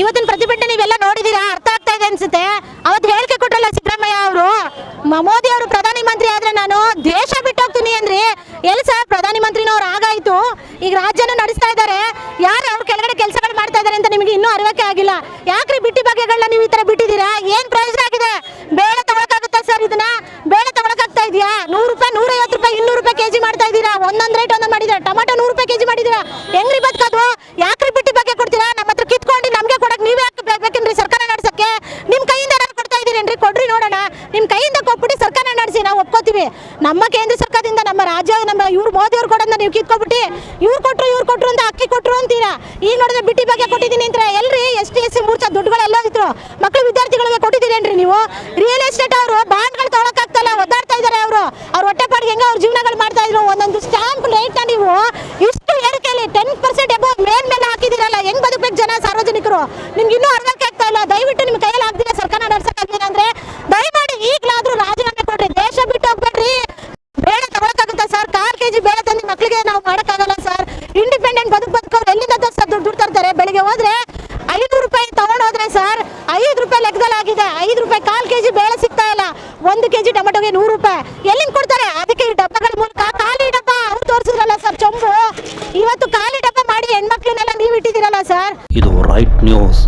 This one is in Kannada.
ಇವತ್ತಿನ ಪ್ರತಿಭಟನೆ ನೀವೆಲ್ಲ ನೋಡಿದೀರಾ? ಅರ್ಥ ಆಗ್ತಾ ಇದೆ ಅನ್ಸುತ್ತೆ. ಅವತ್ತು ಹೇಳಿಕೆ ಕೊಟ್ಟಲ್ಲ ಸಿದ್ದರಾಮಯ್ಯ ಅವರು. ಮೋದಿ ಅವರು ಪ್ರಧಾನಿ ಮಂತ್ರಿ ಆದ್ರೆ ನಾನು ದೇಶ ಬಿಟ್ಟು ಹೋಗ್ತೀನಿ ಅಂದ್ರಿ. ಎಲ್ಲಿ ಸರ್ ಪ್ರಧಾನಿ ಮಂತ್ರಿನವ್ರು? ಆಗಾಯ್ತು ಈಗ ರಾಜ್ಯನ ನಡೆಸ್ತಾ ಇದ್ದಾರೆ. ಯಾರು ಅವ್ರ ಕೆಳಗಡೆ ಕೆಲಸಗಳು ಮಾಡ್ತಾ ಇದ್ದಾರೆ ಅಂತ ನಿಮಗೆ ಇನ್ನೂ ಅರಿವಕ್ಕೆ ಆಗಿಲ್ಲ. ಯಾಕ್ರಿ ಬಿಟ್ಟಿ ಬಗೆಗಳನ್ನ ನೀವು ಈ ತರ ಬಿಟ್ಟಿದ್ದೀರಾ? ಏನ್ ಪ್ರಯೋಜನ ಆಗಿದೆ? ಬೇಳೆ ತಗೊಳಕಾಗುತ್ತಾ ಸರ್ ಇದನ್ನ? ಬೇಳೆ ತಗೊಳಕಾಗ್ತಾ ಇದೆಯಾ? ನೂರು ರೂಪಾಯಿ, ನೂರೈವತ್ತು ರೂಪಾಯಿ, ಇನ್ನೂರು ರೂಪಾಯಿ ಕೆಜಿ ಮಾಡ್ತಾ ಇದ್ದೀರಾ? ಒಂದೊಂದ್ ರೇಟ್ ಒಂದೊಂದು ಮಾಡಿದ್ದೀರಾ? ಟೊಮಾಟೊ ನೂರು ರೂಪಾಯಿ ಕೆಜಿ ಮಾಡಿದ್ದೀರಾ? ಹೆಂಗ್ರಿ ಬದುಕೋದು? ಯಾಕ್ರಿ ಬಿಟ್ಟಿ ನೋಡೋಣ ನಿಮ್ ಕೈಯಿಂದ ಕೊಟ್ಬಿಟ್ಟು ಸರ್ಕಾರ ನಡೆಸಿ, ನಾವು ಒಪ್ಕೋತೀವಿ. ನಮ್ಮ ಕೇಂದ್ರ ಸರ್ಕಾರದಿಂದ ನಮ್ಮ ರಾಜ್ಯ, ನಮ್ಮ ಇವ್ರು ಮೋದಿ ಅವ್ರು ಕೊಡೋದನ್ನ ನೀವು ಕಿತ್ಕೊಬಿಟ್ಟು, ಇವ್ರು ಕೊಟ್ಟರು ಇವ್ರು ಕೊಟ್ಟರು ಅಂತ ಅಕ್ಕಿ ಕೊಟ್ಟರು ಅಂತೀರಾ? ಈಗ ನೋಡಿದ್ರೆ ಬಿಟ್ಟಿ ಬಗ್ಗೆ ಕೊಟ್ಟಿದ್ದೀನಿ ಅಂದ್ರೆ ಎಲ್ರಿ ಎಸ್ ಟಿ, ಎಸ್ ಸಿ ದುಡ್ಡುಗಳೆಲ್ಲ ಇದ್ರು ಮಕ್ಕಳು ವಿದ್ಯಾರ್ಥಿಗಳಿಗೆ ಕೊಟ್ಟಿದ್ದೀರೇನ್ರಿ ನೀವು? ರಿಯಲ್ ಎಸ್ಟೇಟ್ ಅವರು, ಬಾಂಡ್ಗಳು ತೊಗೊಳಕ್ಕಾಗ್ತಲ್ಲ ಒದ್ದಾಡ್ತಾ ಇದ್ದಾರೆ ಅವರು. ಅವ್ರ ಹೊಟ್ಟೆಪಾಡಿಗೆ ಹೆಂಗೆ ಅವ್ರ ಜೀವನಗಳು ಮಾಡ್ತಾ ಇದ್ರು. ಒಂದೊಂದು ಸ್ಟ್ಯಾಂಪ್ ರೇಟ್ನ ನೀವು ಇಷ್ಟು ಏರಿಕೆಯಲ್ಲಿ ಟೆನ್ ಪರ್ಸೆಂಟ್ ಎಬೋ ಮೇಲ್ ಮೇಲೆ ಹಾಕಿದಿರಲ್ಲ ಹೆಂಗ್ ಬದುಕಬೇಕು ಜನ ಸಾರ್ವಜನಿಕರು? ನಿಮ್ಗೆ ಇನ್ನೂ ಅರ್ಧಕ್ಕೆ ಆಗ್ತಾ ಇಲ್ಲ. ದಯವಿಟ್ಟು ನಿಮ್ಮ ಕೈಯಲ್ಲಿ ಕೆಜಿ ಬೇಳೆ ತಂದು ಮಕ್ಕಳಿಗೆ ನಾವು ಮಾಡೋಕ್ಕಾಗಲ್ಲ ಸರ್. ಇಂಡಿಪೆಂಡೆಂಟ್ ಬದುಕು ಬದುಕೋರು ಎಲ್ಲಿಂದ ಸರ್ ದುಡ್ಡು ತರ್ತಾರೆ ಬೆಳಿಗ್ಗೆ ಹೋದ್ರೆ ಐನೂರು ರೂಪಾಯಿ ತಗೊಂಡೋದ್ರೆ ಸರ್ ಐದು ರೂಪಾಯಿ ಲೆಕ್ಕದಲ್ಲಿ ಆಗಿದೆ. ಐದು ರೂಪಾಯಿ ಕಾಲು ಕೆಜಿ ಬೇಳೆ ಸಿಗ್ತಾ ಇಲ್ಲ. ಒಂದು ಕೆಜಿ ಟೊಮೆಟೊಗೆ ನೂರು ರೂಪಾಯಿ. ಎಲ್ಲಿಂದ ಕೊಡ್ತಾರೆ? ಅದಕ್ಕೆ ಈ ಡಬ್ಬಗಳ ಮೂಲಕ ಖಾಲಿ ಡಬ್ಬ ಅವ್ರು ತೋರಿಸಿದ್ರಲ್ಲ ಸರ್ ಚೊಂಬು. ಇವತ್ತು ಖಾಲಿ ಡಬ್ಬ ಮಾಡಿ ಹೆಣ್ಮಕ್ಳನ್ನೆಲ್ಲ ನೀವು ಇಟ್ಟಿದ್ದೀರಲ್ಲ ಸರ್. ಇದು ರೈಟ್ ನ್ಯೂಸ್